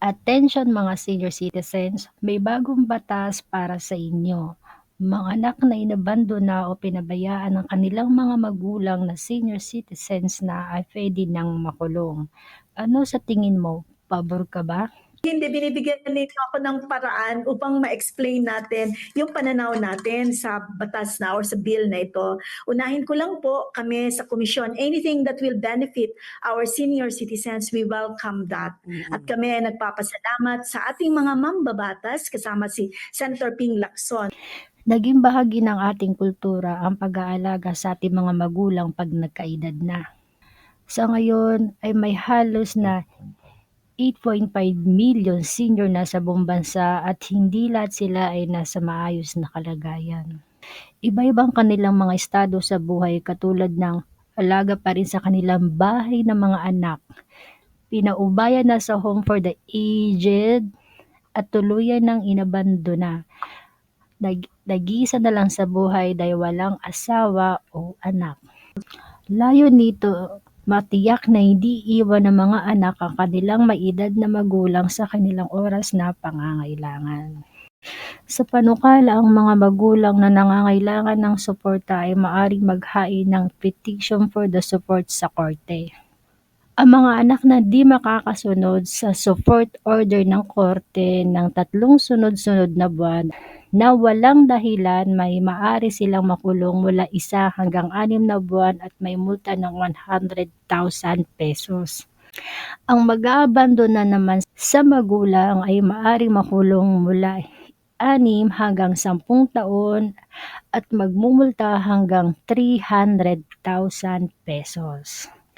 Attention mga senior citizens, may bagong batas para sa inyo. Mga anak na inabandona o pinabayaan ng kanilang mga magulang na senior citizens na ay pwede nang makulong. Ano sa tingin mo, pabor ka ba? Hindi, binibigyan nito ako ng paraan upang ma-explain natin yung pananaw natin sa batas na or sa bill na ito. Unahin ko lang po kami sa komisyon, anything that will benefit our senior citizens, we welcome that. At kami ay nagpapasalamat sa ating mga mambabatas kasama si Senator Ping Lacson. Naging bahagi ng ating kultura ang pag-aalaga sa ating mga magulang pag nagkaedad na. Sa ngayon ay may halos na 8.5 million senior na sa buong bansa at hindi lahat sila ay nasa maayos na kalagayan. Iba-ibang kanilang mga estado sa buhay katulad ng alaga pa rin sa kanilang bahay ng mga anak, pinaubayan na sa home for the aged at tuluyan ng inabandona. Nag, nag-iisa na lang sa buhay dahil walang asawa o anak. Layo nito matiyak na hindi iwan ng mga anak ang kanilang may edad na magulang sa kanilang oras na pangangailangan. Sa panukala, ang mga magulang na nangangailangan ng suporta ay maaring maghain ng petition for the support sa korte. Ang mga anak na di makakasunod sa support order ng korte ng tatlong sunod-sunod na buwan na walang dahilan may maari silang makulong mula isa hanggang anim na buwan at may multa ng 100,000 pesos. Ang mag-aabandona naman sa magulang ay maaring makulong mula 6 hanggang 10 taon at magmumulta hanggang 300,000 pesos.